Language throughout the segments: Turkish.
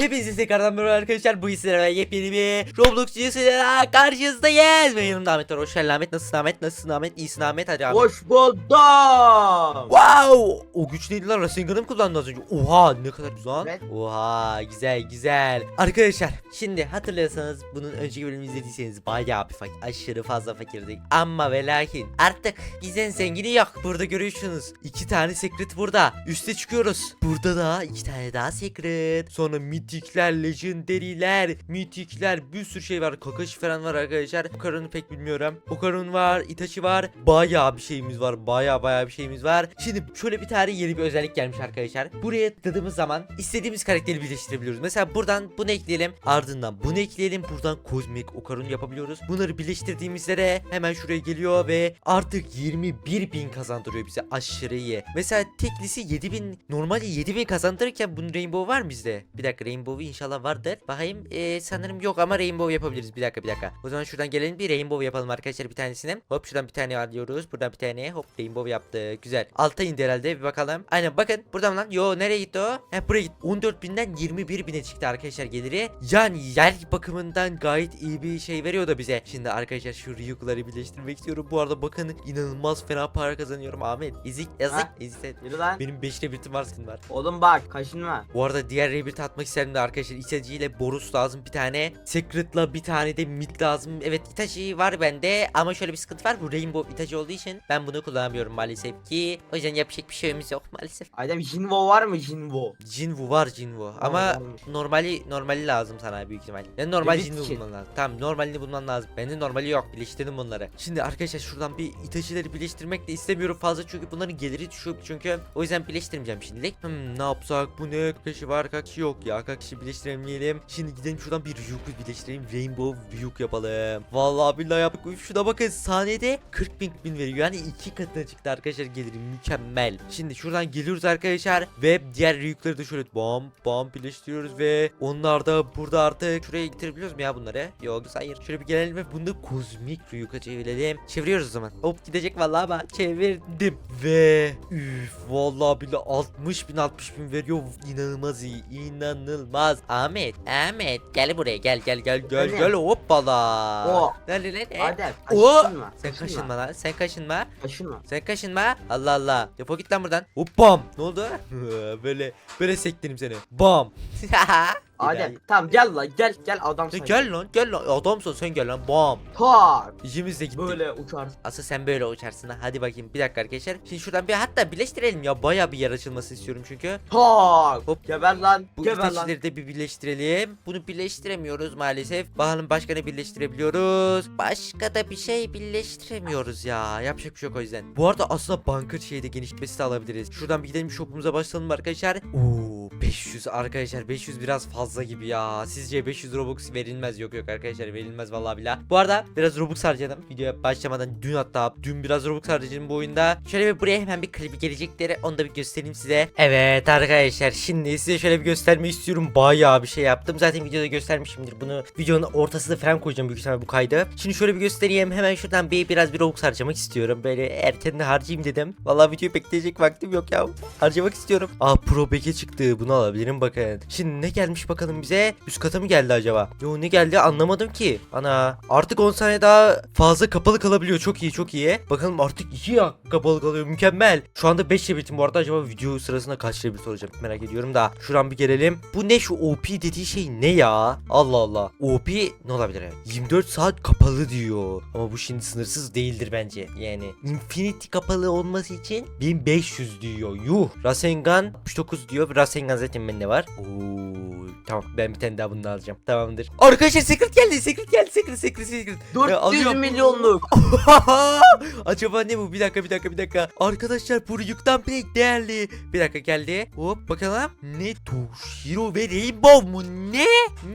Hepinize tekrardan merhaba arkadaşlar. Bu sizlere yepyeni bir Roblox videosuyla karşınızdayız. Ve yanımda Ahmet var. Hoş geldin Ahmet. Nasılsın Ahmet? Nasılsın Ahmet? İyisin Ahmet. Hadi Ahmet. Hoş buldum. Wow! O güç neydi lan? Rasengan'ı mı kullandı az önce? Oha ne kadar güzel. Evet. Oha güzel güzel. Arkadaşlar şimdi hatırlıyorsanız bunun önceki bölümü izlediyseniz bayağı bir fakir. Aşırı fazla fakirdik. Ama ve lakin artık bizden zengini yok. Burada görüyorsunuz. iki tane secret burada. Üste çıkıyoruz. Burada da iki tane daha secret. Sonra mitikler, legendary'ler, mitikler bir sürü şey var. Kakashi falan var arkadaşlar. Okarun'u pek bilmiyorum. Okarun var, Itachi var. Bayağı bir şeyimiz var. Bayağı bayağı bir şeyimiz var. Şimdi şöyle bir tane yeni bir özellik gelmiş arkadaşlar. Buraya tıkladığımız zaman istediğimiz karakteri birleştirebiliyoruz. Mesela buradan bunu ekleyelim. Ardından bunu ekleyelim. Buradan kozmik Okarun yapabiliyoruz. Bunları birleştirdiğimizde de hemen şuraya geliyor ve artık 21 bin kazandırıyor bize. Aşırı iyi. Mesela teklisi 7000 normalde 7000 kazandırırken bunun Rainbow var mı bizde? Bir dakika Rainbow inşallah vardır. Bakayım ee, sanırım yok ama Rainbow yapabiliriz. Bir dakika bir dakika. O zaman şuradan gelelim bir Rainbow yapalım arkadaşlar bir tanesini. Hop şuradan bir tane alıyoruz. Buradan bir tane hop Rainbow yaptık. Güzel. Alta indi herhalde bir bakalım. Aynen bakın buradan lan. Yo nereye gitti o? He buraya gitti. 14.000'den 21.000'e çıktı arkadaşlar geliri. Yani yer bakımından gayet iyi bir şey veriyor da bize. Şimdi arkadaşlar şu Ryuk'ları birleştirmek istiyorum. Bu arada bakın inanılmaz fena para kazanıyorum Ahmet. İzik yazık. Ha? İzik. Yürü lan. Benim 5 rebitim var senin var. Oğlum bak kaşınma. Bu arada diğer rebirth atmak isterim de arkadaşlar Itachi ile Borus lazım bir tane Secret'la bir tane de Mid lazım Evet Itachi var bende ama şöyle bir sıkıntı var Bu Rainbow Itachi olduğu için ben bunu kullanamıyorum maalesef ki O yüzden yapacak bir şeyimiz yok maalesef Adem Jinwo var mı Jinwo? Jinwu var Jinwu ama varmış. normali normali lazım sana büyük ihtimal. Yani normal Jinwu ki. bulman lazım. Tamam normalini bulman lazım. Bende normali yok. Birleştirdim bunları. Şimdi arkadaşlar şuradan bir Itachi'leri birleştirmek de istemiyorum fazla çünkü bunların geliri düşük çünkü. O yüzden birleştirmeyeceğim şimdilik. Hmm, ne yapsak bu ne? Kakashi var Kakashi yok ya. Kakashi birleştiremeyelim. Şimdi gidelim şuradan bir Ryuk'u birleştirelim. Rainbow Ryuk yapalım. Vallahi billahi yaptık. Üf, Şuna bakın saniyede 40 bin, bin veriyor. Yani iki katına çıktı arkadaşlar geliri. Mükemmel. Şimdi şuradan geliyoruz arkadaşlar. Ve diğer Ryuk'ları da şöyle bam bam birleştiriyoruz ve onlar da burada artık şuraya getirebiliyoruz mu ya bunları? Yok hayır. Şöyle bir gelelim ve bunu kozmik Ryuk'a çevirelim. Çeviriyoruz o zaman. Hop gidecek vallahi ama çevirdim. Ve üf vallahi billahi 60 bin 60 bin veriyor. İnanılmaz iyi. inanılmaz. Ahmet. Ahmet gel buraya gel gel gel gel Öyle. gel hoppala. O. Gel lan, e. Adem O. kaşınma. Sen kaşınma lan. Sen kaşınma. Kaşınma. Sen kaşınma. Allah Allah. Defol git lan buradan. Hop bam. Ne oldu? böyle böyle sektirim seni. Bam. Adem tamam gel lan gel gel adam Sen gel lan gel lan adamsın sen gel lan bam. Tak. İkimiz de gittik. Böyle uçarsın. Asıl sen böyle uçarsın ha. Hadi bakayım bir dakika arkadaşlar. Şimdi şuradan bir hatta birleştirelim ya. Baya bir yer açılması istiyorum çünkü. Tak. Hop. Geber lan. Bu Geber lan. de bir birleştirelim. Bunu birleştiremiyoruz maalesef. Bakalım başka ne birleştirebiliyoruz. Başka da bir şey birleştiremiyoruz ya. Yapacak bir şey yok o yüzden. Bu arada aslında banka şeyde genişletmesi de alabiliriz. Şuradan bir gidelim shopumuza başlayalım arkadaşlar. Oo 500 arkadaşlar 500 biraz fazla gibi ya. Sizce 500 Robux verilmez yok yok arkadaşlar verilmez vallahi billah. Bu arada biraz Robux harcadım. Videoya başlamadan dün hatta dün biraz Robux harcadım bu oyunda. Şöyle bir buraya hemen bir klibi gelecekleri onu da bir göstereyim size. Evet arkadaşlar şimdi size şöyle bir göstermek istiyorum. Bayağı bir şey yaptım. Zaten videoda göstermişimdir. Bunu videonun ortasında falan koyacağım büyük ihtimalle bu kaydı. Şimdi şöyle bir göstereyim. Hemen şuradan bir biraz bir Robux harcamak istiyorum. Böyle erkenden harcayayım dedim. Vallahi videoyu bekleyecek vaktim yok ya. Harcamak istiyorum. Aa Pro Back'e çıktı. Bunu alabilirim bakın. Şimdi ne gelmiş bakalım bize? Üst kata mı geldi acaba? Yo ne geldi anlamadım ki. Ana artık 10 saniye daha fazla kapalı kalabiliyor. Çok iyi çok iyi. Bakalım artık 2 ya kapalı kalıyor. Mükemmel. Şu anda 5 rebitim bu arada acaba video sırasında kaç rebit olacak merak ediyorum da. Şuradan bir gelelim. Bu ne şu OP dediği şey ne ya? Allah Allah. OP ne olabilir? evet? 24 saat kapalı diyor. Ama bu şimdi sınırsız değildir bence. Yani Infinity kapalı olması için 1500 diyor. Yuh. Rasengan 69 diyor. Rasengan zaten bende var. Oo, tamam ben bir tane daha bunu alacağım. Tamamdır. Arkadaşlar secret geldi. Secret geldi. Secret secret secret. 400 alıyorum. milyonluk. Acaba ne bu? Bir dakika bir dakika bir dakika. Arkadaşlar bu yükten pek değerli. Bir dakika geldi. Hop bakalım. Ne Toshiro ve Rainbow mu? Ne?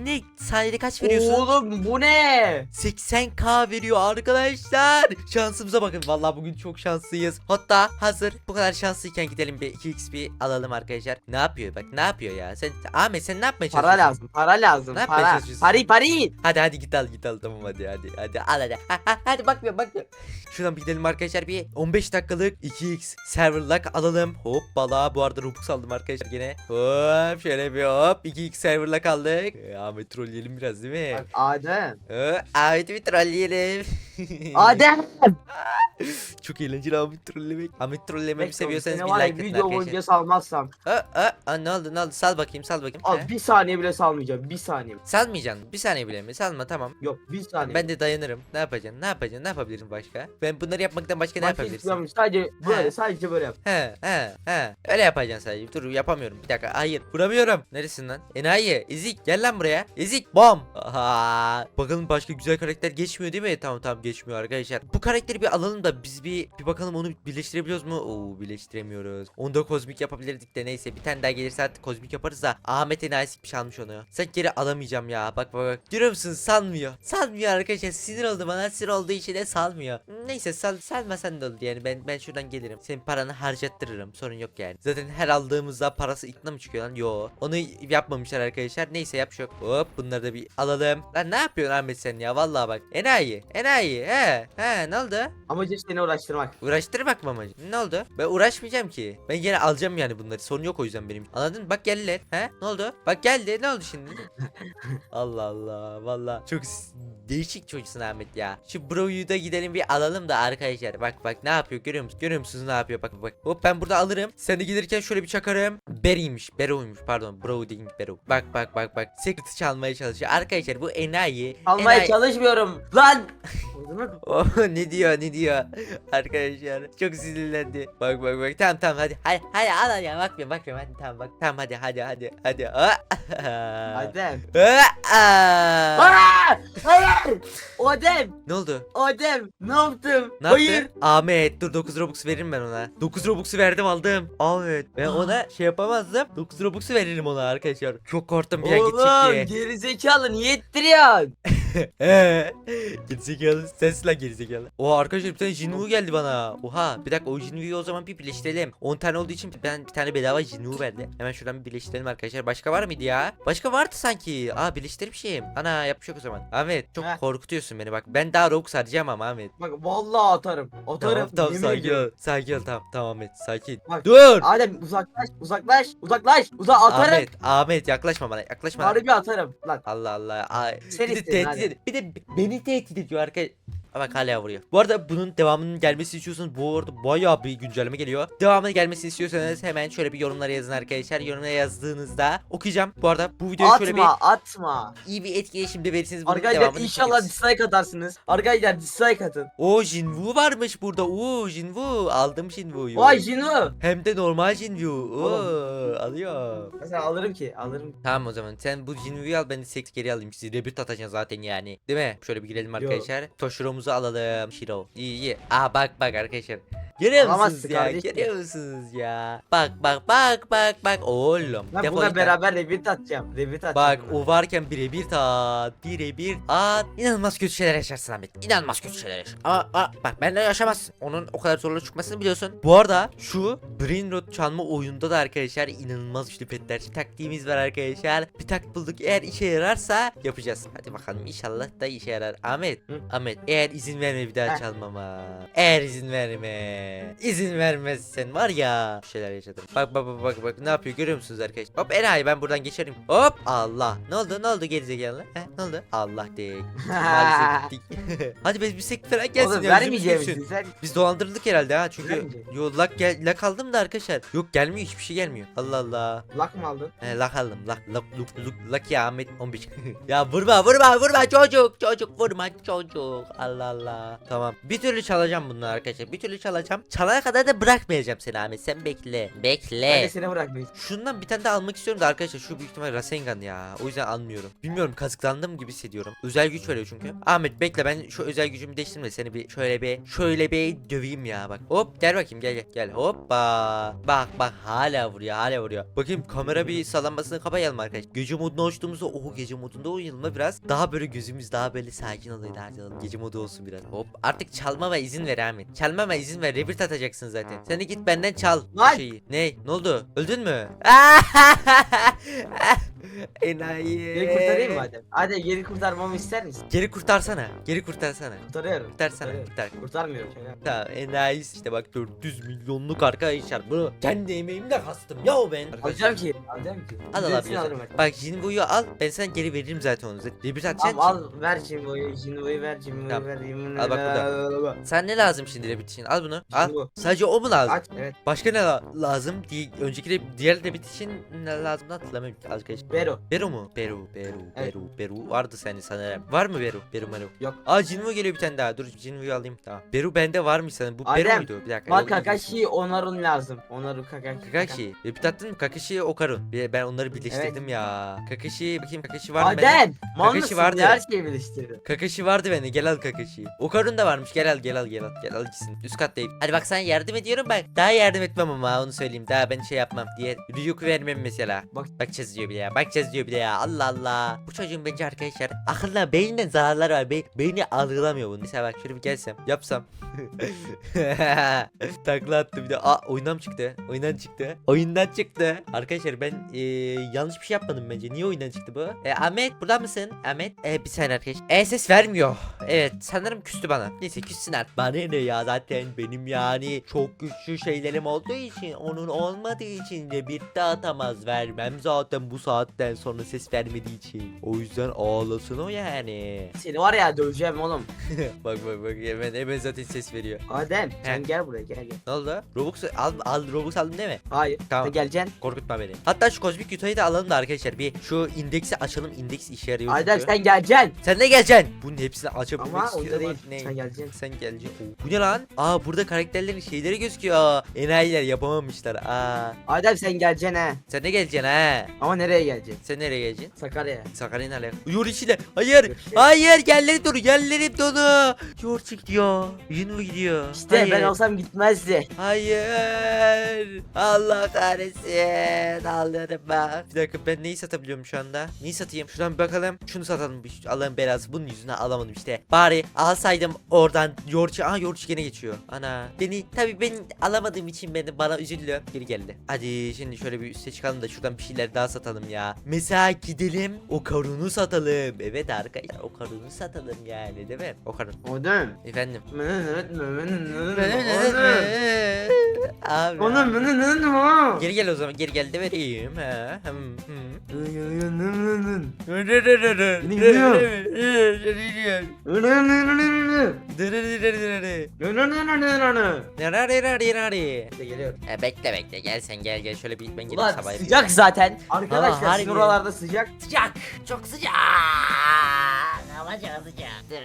Ne? Saniyede kaç veriyorsun? Oğlum bu ne? 80k veriyor arkadaşlar. Şansımıza bakın. Vallahi bugün çok şanslıyız. Hatta hazır bu kadar şanslıyken gidelim bir 2xp alalım arkadaşlar. Ne yapıyor bak ne yapıyor ya? Sen Ahmet sen ne yapmaya Para lazım. Para lazım. Ne yapmaya para. çalışıyorsun? Pari pari. Hadi hadi git al git al tamam hadi hadi hadi al hadi. Ha, ha, hadi bakmıyorum bakmıyorum. Şuradan bir gidelim arkadaşlar bir 15 dakikalık 2x server lock alalım. Hop bala bu arada Robux aldım arkadaşlar gene. Hop şöyle bir hop 2x server lock aldık. Ee, Ahmet trolleyelim biraz değil mi? Bak, Adem. Ee, Ahmet'i bir trolleyelim. Adem. Çok eğlenceli Ahmet trollemek. Ahmet trollememi Bekle, seviyorsanız seni bir var ya, like atın video arkadaşlar. boyunca salmazsam. Aa, aa, ne oldu ne oldu sal bakayım sal bakayım. Al He? bir saniye bile salmayacağım. Bir saniye. Salmayacaksın bir saniye bile mi salma tamam. Yok bir saniye. Ben de dayanırım. Ne yapacaksın? Ne yapacaksın? Ne yapabilirim başka? Ben bunları yapmaktan başka ne Başka yapabilirsin? istiyorum. Sadece böyle sadece böyle yap. He he he. Öyle yapacaksın sadece. Dur yapamıyorum. Bir dakika. Hayır. Vuramıyorum. Neresin lan? Enayi. Ezik. Gel lan buraya. Ezik. Bom. Aha. Bakalım başka güzel karakter geçmiyor değil mi? Tamam tamam geçmiyor arkadaşlar. Bu karakteri bir alalım da biz bir bir bakalım onu birleştirebiliyoruz mu? Oo birleştiremiyoruz. Onu da kozmik yapabilirdik de neyse. Bir tane daha gelirse artık kozmik yaparız da Ahmet enayi sikmiş almış onu. Sen geri alamayacağım ya. Bak bak bak. Görüyor musun? Salmıyor. Salmıyor arkadaşlar. Sinir oldu bana. Sinir olduğu için de salmıyor. Neyse sal salmasan da olur yani. Ben ben şuradan gelirim. Senin paranı harcattırırım. Sorun yok yani. Zaten her aldığımızda parası ikna mı çıkıyor lan? Yo. Onu yapmamışlar arkadaşlar. Neyse yap yok. Hop bunları da bir alalım. Lan ne yapıyorsun Ahmet sen ya? Vallahi bak. Enayi. Enayi. He. He ne oldu? Amacım seni uğraştırmak. Uğraştırmak mı amacım? Ne oldu? Ben uğraşmayacağım ki. Ben gene alacağım yani bunları. Sorun yok o yüzden benim. Anladın mı? Bak geldiler. He? Ne oldu? Bak geldi. Ne oldu şimdi? Allah Allah. Valla. Çok değişik çocuksun Ahmet ya. Şu bro'yu da gidelim bir alalım da arkadaşlar. Bak bak ne yapıyor görüyor musun? Görüyor musunuz ne yapıyor? Bak bak. Hop ben burada alırım. Sen de gelirken şöyle bir çakarım. Berry'miş. Bero'ymuş pardon. Bro değil Bero. Bak bak bak bak. Secret'ı çalmaya çalışıyor. Arkadaşlar bu enayi. Almaya enayi- çalışmıyorum. Lan. Oh ne diyor ne diyor arkadaşlar çok sinirlendi bak bak bak tamam tamam hadi hadi hadi al al ya bakmıyorum bakmıyorum hadi tamam bak tamam hadi hadi hadi hadi Adem. Aa! Adem. ne oldu Adem. Ne yaptım? ne Hayır. Ahmet dur 9 Robux veririm ben ona 9 Robux'u verdim aldım Ahmet ben ona şey yapamazdım 9 Robux'u veririm ona arkadaşlar çok korktum bir an Oğlum gidecek diye gerizekalı niye ettiriyorsun? Eee gerizekalı sensin lan gerizekalı. Oha arkadaşlar bir tane Jinwoo geldi bana. Oha bir dakika o Jinwoo'yu o zaman bir birleştirelim. 10 tane olduğu için ben bir tane bedava Jinwoo verdi. Hemen şuradan bir birleştirelim arkadaşlar. Başka var mıydı ya? Başka vardı sanki. Aa birleştirmişim. Ana yapmış yok o zaman. Ahmet çok Heh. korkutuyorsun beni bak. Ben daha Robux harcayamam Ahmet. Bak vallahi atarım. Atarım. Tamam tamam yemin sakin ediyorum. ol. Sakin ol tamam tamam Ahmet sakin. Bak. Dur. Adem uzaklaş uzaklaş uzaklaş uzak atarım. Ahmet Ahmet yaklaşma bana yaklaşma. Harbi atarım. Lan Allah Allah. Ay, Sen bir de istedin, tehdit hadi. Ediyor. Bir de beni tehdit ediyor arkadaş. Bak hala vuruyor. Bu arada bunun devamının gelmesini istiyorsanız bu arada bayağı bir güncelleme geliyor. Devamının gelmesini istiyorsanız hemen şöyle bir yorumlara yazın arkadaşlar. Yorumlara yazdığınızda okuyacağım. Bu arada bu videoyu şöyle bir atma atma. iyi bir etkileşimde verirseniz bunun Arkadaşlar inşallah çekeriz. dislike atarsınız. Arkadaşlar dislike atın. Oo Jinwoo varmış burada. Oo Jinwoo. Aldım Jinwoo'yu. Vay Jinu. Hem de normal Jinwoo. Oo alıyor. Mesela alırım ki alırım. Tamam o zaman sen bu Jinwoo'yu al ben de seks geri alayım. Siz rebirth atacaksın zaten yani. Değil mi? Şöyle bir girelim arkadaşlar. Toshiro'muzu alalım. Shiro. İyi iyi. Aa bak bak arkadaşlar. Görüyor musunuz Alamazsın ya? kardeşim. Görüyor musunuz ya? Bak bak bak bak bak. Oğlum. Ben defol buna git lan. beraber revit atacağım. Revit atacağım. Bak buna. o varken birebir tat. Birebir at. İnanılmaz kötü şeyler yaşarsın Ahmet. İnanılmaz kötü şeyler yaşarsın. Ama, ama bak benimle yaşamazsın. Onun o kadar zorlu çıkmasını biliyorsun. Bu arada şu Brain Rot çalma oyunda da arkadaşlar inanılmaz güçlü petler taktiğimiz var arkadaşlar. Bir tak bulduk eğer işe yararsa yapacağız. Hadi bakalım inşallah da işe yarar. Ahmet. Hı? Ahmet eğer izin verme bir daha çalmama. Eğer izin verme. İzin vermezsen var ya. Bir şeyler yaşadım. Bak bak bak bak bak ne yapıyor görüyor musunuz arkadaşlar? Hop enayi ben buradan geçerim. Hop Allah. Ne oldu ne oldu gerizekalı? He ne oldu? Allah de. Maalesef gittik. Hadi biz bir sek falan gelsin Oğlum ya. Biz dolandırıldık herhalde ha çünkü yo lak gel lak aldım da arkadaşlar. Yok gelmiyor hiçbir şey gelmiyor. Allah Allah. Lak mı aldın? He lak aldım lak lak luk luk lak ya Ahmet 15. ya vurma vurma vurma çocuk çocuk vurma çocuk. Allah Allah. Tamam. Bir türlü çalacağım bunları arkadaşlar. Bir türlü çalacağım. Çalana kadar da bırakmayacağım seni Ahmet. Sen bekle. Ben Bekle. de seni bırakmayayım. Şundan bir tane daha almak istiyorum da arkadaşlar şu büyük ihtimal Rasengan ya. O yüzden almıyorum. Bilmiyorum kazıklandım gibi hissediyorum. Özel güç veriyor çünkü. Ahmet bekle ben şu özel gücümü değiştireyim de seni bir şöyle bir şöyle bir döveyim ya bak. Hop gel bakayım gel gel gel. Hoppa. Bak bak hala vuruyor hala vuruyor. Bakayım kamera bir sallanmasını kapayalım arkadaşlar. Gece moduna uçtuğumuzda o gece modunda oynayalım biraz. Daha böyle gözümüz daha böyle sakin olaydı harcayalım. Gece modu olsun biraz. Hop artık çalmama izin ver Ahmet. Çalmama izin ver. Rebirth atacaksın zaten. Sen de git benden çal Lan! şeyi. Ne? Ne oldu? Öldün mü? Enayi. Geri kurtarayım mı Adem? Adem geri kurtarmamı ister misin? Geri kurtarsana. Geri kurtarsana. Kurtarıyorum. Kurtarsana. Kurtarıyorum. Kurtar. Kurtarmıyorum şöyle. Tamam enayi işte bak 400 milyonluk arkadaşlar bunu kendi emeğimle kastım ya ben. Alacağım ki. Alacağım ki. Al al Ücretsiz abi. alırım hadi. Bak Jinwo'yu al ben sana geri veririm zaten onu. Rebirth atacaksın Tamam ki. al ver Jimbo'yu. Jimbo'yu ver. Jimbo'yu Tamam. ver. Jimbo'yu Al bak burada. Sen ne lazım şimdi Rebirth için? Al bunu. Al. Jimbo. Sadece o mu lazım? Aç. Evet. Başka ne la- lazım? Di önceki de diğer Rebirth için ne lazım hatırlamıyorum arkadaşlar. Bero. Beru mu? Beru, Beru, Evet. Beru, Beru vardı senin sanırım. Var mı Beru? Beru Meru. Yok. Aa Jinwo geliyor bir tane daha. Dur Jinwo'yu alayım. Tamam. Beru bende varmış sanırım. Bu Beru Adem, muydu? Bir dakika. Bak. Kakashi Onarun lazım. Onaru Kakashi. Kakashi. Repeat attın mı? Kakashi Okarun. Bir- Ben onları birleştirdim ya. Kakashi bakayım Kakashi var mı bende? Adem. Kakashi vardı. Her şeyi birleştirdin. Kakashi vardı bende. Gel al Kakashi'yi. Okarun da varmış. Gel al gel al gel al. Gel al gitsin. Üst kattayım. Hadi bak sana yardım ediyorum bak. Daha yardım etmem ama onu söyleyeyim. Daha ben şey yapmam diye. Ryuk'u vermem mesela. Bak. Bakacağız diyor bir de ya. Bakacağız diyor bir de ya. Allah Allah. Bu çocuğun bence arkadaşlar akılına beyninden zararları var. Be beyni algılamıyor bunu. Mesela bak şöyle bir gelsem. Yapsam. Takla attı bir de. Aa oyundan çıktı? Oyundan çıktı. Oyundan çıktı. Arkadaşlar ben eee, yanlış bir şey yapmadım bence. Niye oyundan çıktı bu? E, Ahmet burada mısın? Ahmet. E, bir saniye arkadaş. E ses vermiyor. Evet sanırım küstü bana. Neyse küssün artık. Bana ne ya zaten benim yani çok güçlü şeylerim olduğu için onun olmadığı için de bir de atamaz vermem zaten bu saatten sonra ses vermediği için. O yüzden ağlasın o yani. Seni var ya döveceğim oğlum. bak bak bak hemen hemen zaten ses veriyor. Adem sen He. gel buraya gel gel. Ne oldu? Robux al, al Robux aldın değil mi? Hayır. Tamam. Sen geleceksin. Korkutma beni. Hatta şu kozmik yutayı da alalım da arkadaşlar bir şu indeksi açalım. İndeks işe yarıyor. Adem çünkü. sen geleceksin. Sen ne geleceksin? Bunun hepsini açabilmek Ama istiyorum. oyunda değil. Ne? Sen geleceksin. Sen geleceksin. Oo, Bu ne lan? Aa burada karakterlerin şeyleri gözüküyor. Aa, enayiler yapamamışlar. Aa. Adem sen geleceksin he. Sen ne geleceksin ha? Ama nereye geleceksin? Sen nereye geleceksin? Sakarya'ya. Sakarya'nın alakalı. Yoğurt içinde. Hayır. Şey. Hayır yerlerim dolu. Yerlerim dolu. Yoğurt gidiyor. Yunus gidiyor. İşte Hayır. ben olsam gitmezdi. Hayır. Allah kahretsin. Allah'ım bak. Bir dakika ben neyi satabiliyorum şu anda? Neyi satayım? Şuradan bir bakalım. Şunu satalım. Allah'ın belası. Bunun yüzüne alamadım işte. Bari alsaydım oradan yoğurtçu. Aa yoğurtçu gene geçiyor. Ana. Beni tabii ben alamadığım için beni bana üzülüyor. Geri geldi. Hadi şimdi şöyle bir üste çıkalım da şuradan bir şeyler daha satalım ya. Mesela gidelim o karunu satalım. Evet arkadaşlar o karunu satalım yani değil mi? O karun. Adem. Efendim. Onu Abi. onu Geri gel o zaman geri gel de vereyim. Ha. Hmm, hmm. Geliyorum. E, bekle bekle gel sen gel gel şöyle bir ben gelip Ulan sabah sıcak zaten. Ama Arkadaşlar harbi. sizin oralarda sıcak. Sıcak çok sıcak. Hava çok sıcak.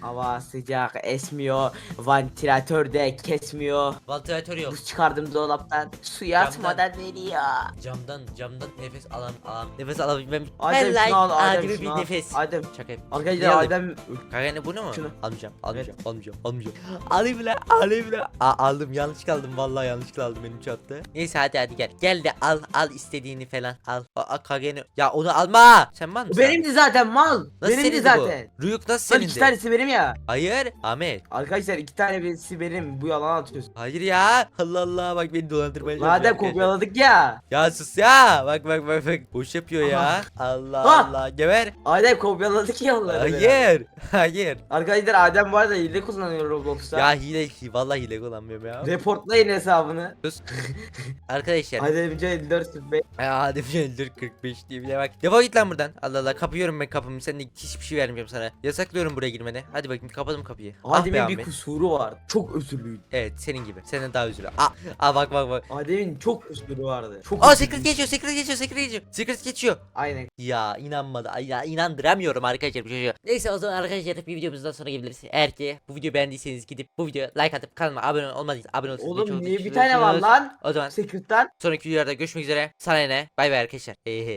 Hava sıcak esmiyor. Vantilatör de kesmiyor. Vantilatör yok. Buz çıkardım dolaptan. Suyu atmadan veriyor. Camdan camdan nefes alan alan nefes alabilmem. Adem Vallahi şunu al Adem gibi şunu bir al. nefes. Adem. Şaka yap. Arkadaşlar alayım? Adem Kanka ne bu ne mu? Şunu. Almayacağım, almayacağım, almayacağım, almayacağım. Alayım lan, alayım lan. Aa, aldım, yanlış kaldım. Vallahi yanlış kaldım benim çattı. Neyse hadi hadi gel. Gel de al, al istediğini falan. Al. Aa, Kageni. Ya onu alma. Sen var mısın? benimdi zaten mal. Nasıl benimdi senindi zaten. bu? Ruyuk nasıl Lan senin iki tanesi benim ya. Hayır, Ahmet. Arkadaşlar iki tane birisi benim. Bu yalan atıyorsun. Hayır ya. Allah Allah bak beni dolandırmaya çalışıyor Madem arkadaşlar. kopyaladık ya. Ya sus ya. Bak bak bak bak. Boş yapıyor ya. Allah Ah. Allah. Geber. Adem kopyaladık ya onları. beraber. Hayır. Hayır. Arkadaşlar Adem bu arada hile kullanıyor Roblox'ta. Ya hile vallahi hile kullanmıyorum ya. Reportlayın hesabını. Sus. Arkadaşlar. Ademce 54 05. Ya hadi bir 45 diye bile bak. Defol git lan buradan. Allah Allah kapıyorum ben kapımı. Sen de hiçbir şey vermeyeceğim sana. Yasaklıyorum buraya girmeni. Hadi bakayım kapadım kapıyı. ah Adem'in bir Ahmet. kusuru var. Çok özürlüydü. Evet senin gibi. Senden daha üzülüyor. Aa, aa bak bak bak. Adem'in çok kusuru vardı. Çok Aa secret geçiyor secret geçiyor secret geçiyor. Secret geçiyor. Aynen. Ya inanmadı. Ay, ya inandıramıyorum arkadaşlar bu çocuğa. Neyse o zaman arkadaşlar bir videomuzdan sonra gelebiliriz. Eğer ki bu videoyu beğendiyseniz gidip bu videoya like atıp kanalıma abone olmadıysanız abone olursunuz. Oğlum niye bir tane var lan? O zaman Secret'tan. sonraki videolarda görüşmek üzere. Sana ne? Bay bay arkadaşlar. Hey hey.